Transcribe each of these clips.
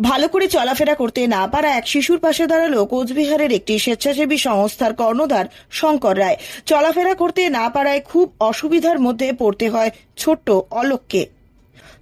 ভালো করে চলাফেরা করতে না পারা এক শিশুর পাশে দাঁড়াল কোচবিহারের একটি স্বেচ্ছাসেবী সংস্থার কর্ণধার শঙ্কর রায়। চলাফেরা করতে না পারায় খুব অসুবিধার মধ্যে পড়তে হয় ছোট্ট অলোককে।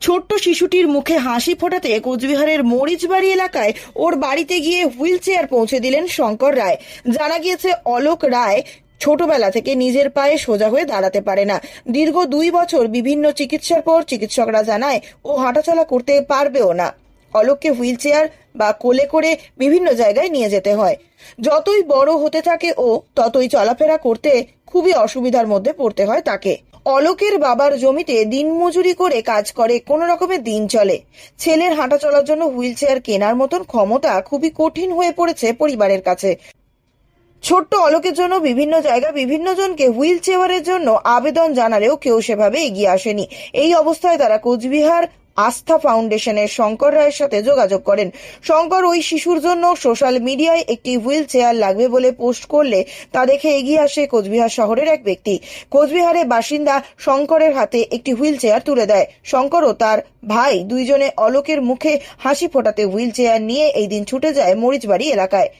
ছোট্ট শিশুটির মুখে হাসি ফোটাতে কোচবিহারের মরিচবাড়ি এলাকায় ওর বাড়িতে গিয়ে হুইল চেয়ার পৌঁছে দিলেন শঙ্কর রায়। জানা গিয়েছে, অলোক রায় ছোটবেলা থেকে নিজের পায়ে সোজা হয়ে দাঁড়াতে পারে না। দীর্ঘ দুই বছর বিভিন্ন চিকিৎসার পর চিকিৎসকরা জানায়, ও হাঁটাচলা করতে পারবেও না। অলোককে হুইল চেয়ার বা কোলে করে বিভিন্ন জায়গায় নিয়ে যেতে হয়। যতই বড় হতে থাকে ও ততই চলাফেরা করতে খুবই অসুবিধার মধ্যে পড়তে হয় তাকে। অলোকের বাবার জমিতে দিনমজুরি করে কাজ করে, কোনো রকমের দিন চলে। ছেলের হাঁটা চলার জন্য হুইল চেয়ার কেনার মতন ক্ষমতা খুবই কঠিন হয়ে পড়েছে পরিবারের কাছে। ছোট্ট অলোকের জন্য বিভিন্ন জায়গা বিভিন্ন জনকে হুইল চেয়ারের জন্য আবেদন জানালেও কেউ সেভাবে এগিয়ে আসেনি। এই অবস্থায় তারা কোচবিহার আস্থা ফাউন্ডেশনের শঙ্কর রায়ের সাথে যোগাযোগ করেন। শঙ্কর ওই শিশুর জন্য সোশ্যাল মিডিয়ায় একটি হুইল চেয়ার লাগবে বলে পোস্ট করলে তা দেখে এগিয়ে আসে কোচবিহার শহরের এক ব্যক্তি। কোচবিহারের বাসিন্দা শঙ্করের হাতে একটি হুইল চেয়ার তুলে দেয়। শঙ্কর ও তার ভাই দুইজনে অলোকের মুখে হাসি ফোটাতে হুইল চেয়ার নিয়ে এই দিন ছুটে যায় মরিচবাড়ি এলাকায়।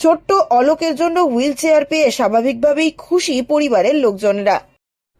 ছোট্ট অলোকের জন্য হুইল চেয়ার পেয়ে স্বাভাবিকভাবেই খুশি পরিবারের লোকজনেরা।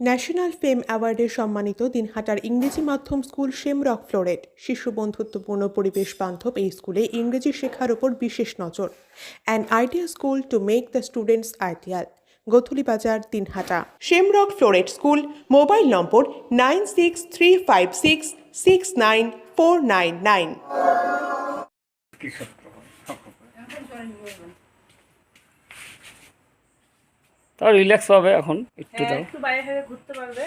National fame অ্যাওয়ার্ডে সম্মানিত দিনহাটার ইংরেজি মাধ্যম স্কুল শেমরক ফ্লোরেট শিশু বন্ধুত্বপূর্ণ পরিবেশ বান্ধব এই স্কুলে ইংরেজি শেখার ওপর বিশেষ নজর। An idea school to make the students ideal Godhuli Bazar Dinhata. Shamrock Floret school mobile number nine six three five six six nine four nine nine তাও রিল্যাক্স পাবে এখন একটু দাও। বাইরে থেকে ঘুরতে পারবে।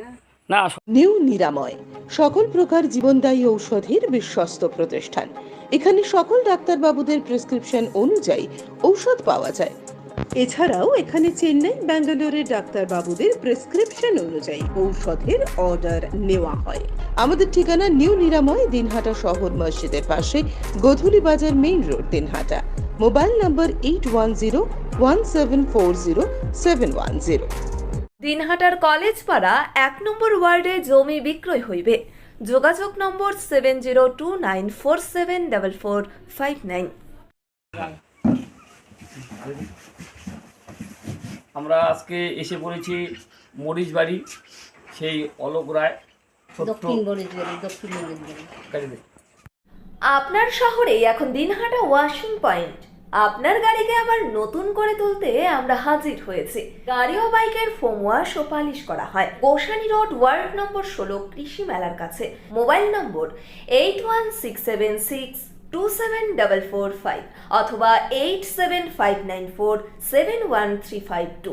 না। না নিউ নিরাময় সকল প্রকার জীবনদায়ী ঔষধের বিশ্বস্ত প্রতিষ্ঠান। এখানে সকল ডাক্তারবাবুদের প্রেসক্রিপশন অনুযায়ী ঔষধ পাওয়া যায়। এছাড়াও এখানে চেন্নাই ব্যাঙ্গালোরের ডাক্তারবাবুদের প্রেসক্রিপশন অনুযায়ী ঔষধের অর্ডার নেওয়া হয়। আমাদের ঠিকানা নিউ নিরাময়, দিনহাটা শহর মসজিদের পাশে, Godhuli Bazar main road, Dinhata. Mobile number eight one zero one seven four zero seven one zero দিনহাটার college পাড়া এক নম্বর ওয়ার্ডে জমি বিক্রয় হইবে। যোগাযোগ number seven zero two nine four seven double four five nine আমরা আজকে এসে পড়েছি মরিচবাড়ি সেই অলোক রায় আপনার শহরে এখন দিনহাটা ওয়াশিং পয়েন্ট। আপনার গাড়িকে আবার নতুন করে তুলতে আমরা হাজির হয়েছি। গাড়ি ও বাইকের ফোম ওয়াশ ও পালিশ করা হয়। গোসানি রোড ওয়ার্ড নম্বর ষোলো কৃষি মেলার কাছে। Mobile number eight one six seven six two seven double four five অথবা eight seven five nine four seven one three five two